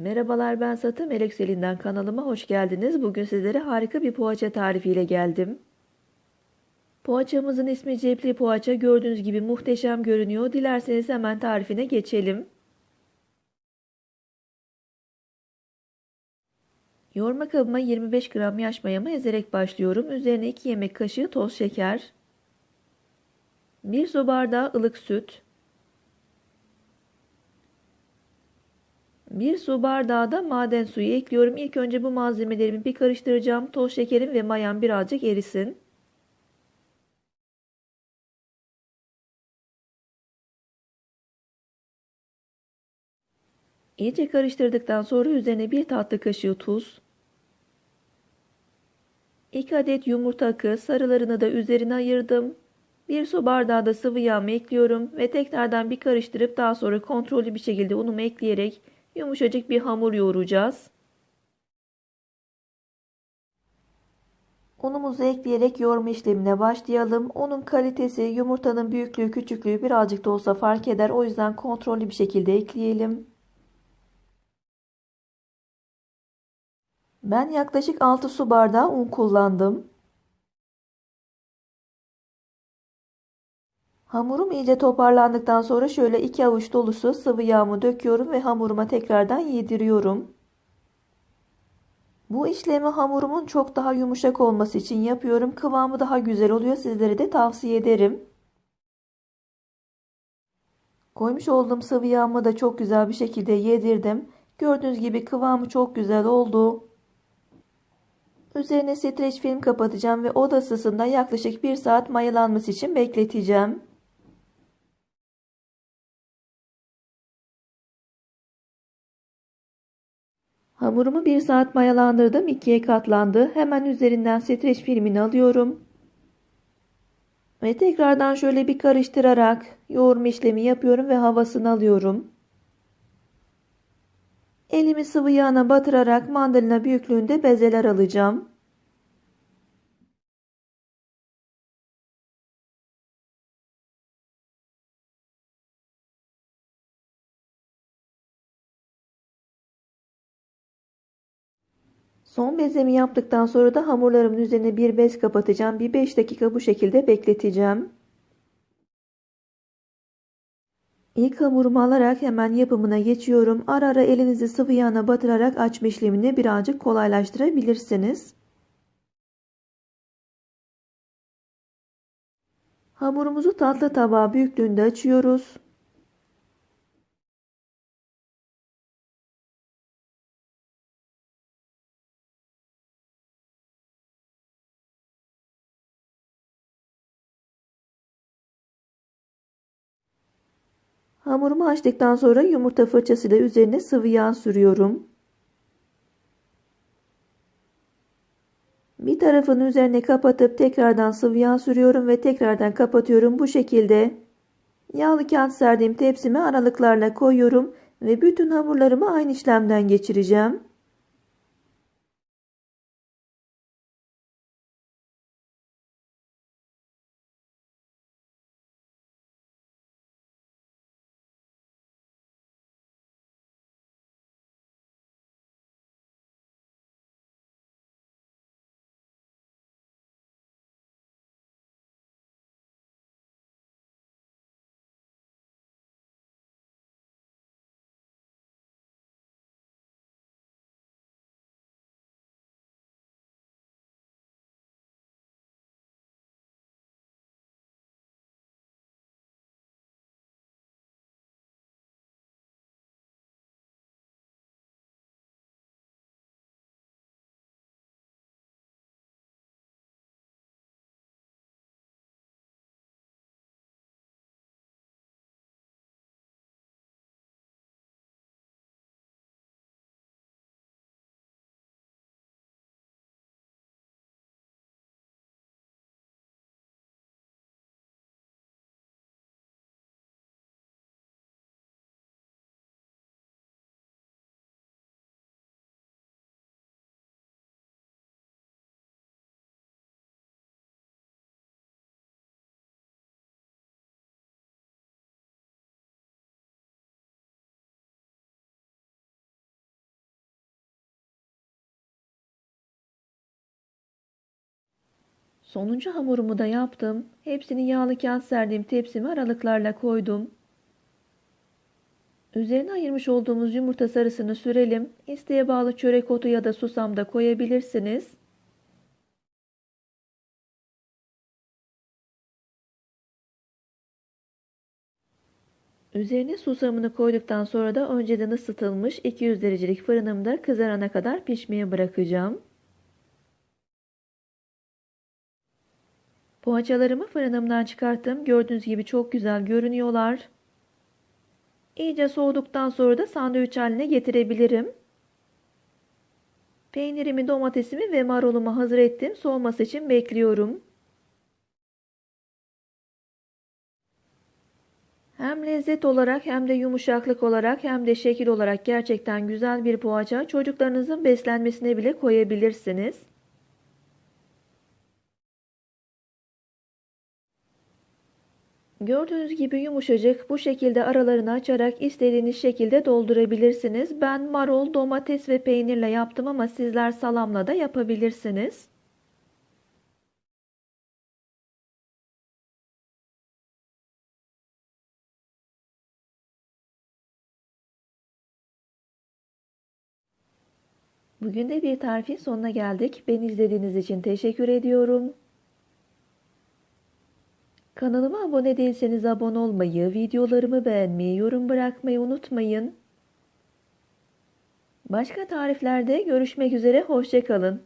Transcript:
Merhabalar ben Satı Melek kanalıma hoş geldiniz. Bugün sizlere harika bir poğaça tarifiyle geldim. Poğaçamızın ismi cepli poğaça. Gördüğünüz gibi muhteşem görünüyor. Dilerseniz hemen tarifine geçelim. Yoğurma kabıma 25 gram yaş mayamı ezerek başlıyorum. Üzerine 2 yemek kaşığı toz şeker, 1 su bardağı ılık süt, 1 su bardağı da maden suyu ekliyorum. İlk önce bu malzemelerimi bir karıştıracağım. Toz şekerim ve mayam birazcık erisin. İyice karıştırdıktan sonra üzerine bir tatlı kaşığı tuz, 2 adet yumurta akı sarılarını da üzerine ayırdım. 1 su bardağı da sıvı yağımı ekliyorum ve tekrardan bir karıştırıp daha sonra kontrollü bir şekilde unumu ekleyerek yumuşacık bir hamur yoğuracağız. Unumuzu ekleyerek yoğurma işlemine başlayalım. Unun kalitesi, yumurtanın büyüklüğü, küçüklüğü birazcık da olsa fark eder. O yüzden kontrollü bir şekilde ekleyelim. Ben yaklaşık 6 su bardağı un kullandım. Hamurum iyice toparlandıktan sonra şöyle 2 avuç dolusu sıvı yağımı döküyorum ve hamuruma tekrardan yediriyorum. Bu işlemi hamurumun çok daha yumuşak olması için yapıyorum. Kıvamı daha güzel oluyor. Sizlere de tavsiye ederim. Koymuş olduğum sıvı yağımı da çok güzel bir şekilde yedirdim. Gördüğünüz gibi kıvamı çok güzel oldu. Üzerine streç film kapatacağım ve oda ısısında yaklaşık 1 saat mayalanması için bekleteceğim. Hamurumu 1 saat mayalandırdım. ikiye katlandı. Hemen üzerinden streç filmini alıyorum. Ve tekrardan şöyle bir karıştırarak yoğurma işlemi yapıyorum ve havasını alıyorum. Elimi sıvı yağına batırarak mandalina büyüklüğünde bezeler alacağım. Son bezemi yaptıktan sonra da hamurlarımın üzerine bir bez kapatacağım. Bir 5 dakika bu şekilde bekleteceğim. İlk hamurumu alarak hemen yapımına geçiyorum. Ara ara elinizi sıvı yağına batırarak açma işlemini birazcık kolaylaştırabilirsiniz. Hamurumuzu tatlı tabağı büyüklüğünde açıyoruz. Hamurumu açtıktan sonra yumurta fırçasıyla üzerine sıvı yağ sürüyorum. Bir tarafını üzerine kapatıp tekrardan sıvı yağ sürüyorum ve tekrardan kapatıyorum. Bu şekilde yağlı kağıt serdiğim tepsime aralıklarla koyuyorum ve bütün hamurlarımı aynı işlemden geçireceğim. Sonuncu hamurumu da yaptım. Hepsini yağlı kağıt serdiğim tepsime aralıklarla koydum. Üzerine ayırmış olduğumuz yumurta sarısını sürelim. İsteğe bağlı çörek otu ya da susam da koyabilirsiniz. Üzerine susamını koyduktan sonra da önceden ısıtılmış 200 derecelik fırınımda kızarana kadar pişmeye bırakacağım. Poğaçalarımı fırınımdan çıkarttım. Gördüğünüz gibi çok güzel görünüyorlar. İyice soğuduktan sonra da sandviç haline getirebilirim. Peynirimi, domatesimi ve marulumu hazır ettim. Soğuması için bekliyorum. Hem lezzet olarak hem de yumuşaklık olarak hem de şekil olarak gerçekten güzel bir poğaça çocuklarınızın beslenmesine bile koyabilirsiniz. Gördüğünüz gibi yumuşacık bu şekilde aralarını açarak istediğiniz şekilde doldurabilirsiniz. Ben marul, domates ve peynirle yaptım ama sizler salamla da yapabilirsiniz. Bugün de bir tarifin sonuna geldik. Beni izlediğiniz için teşekkür ediyorum. Kanalıma abone değilseniz abone olmayı, videolarımı beğenmeyi, yorum bırakmayı unutmayın. Başka tariflerde görüşmek üzere, hoşçakalın.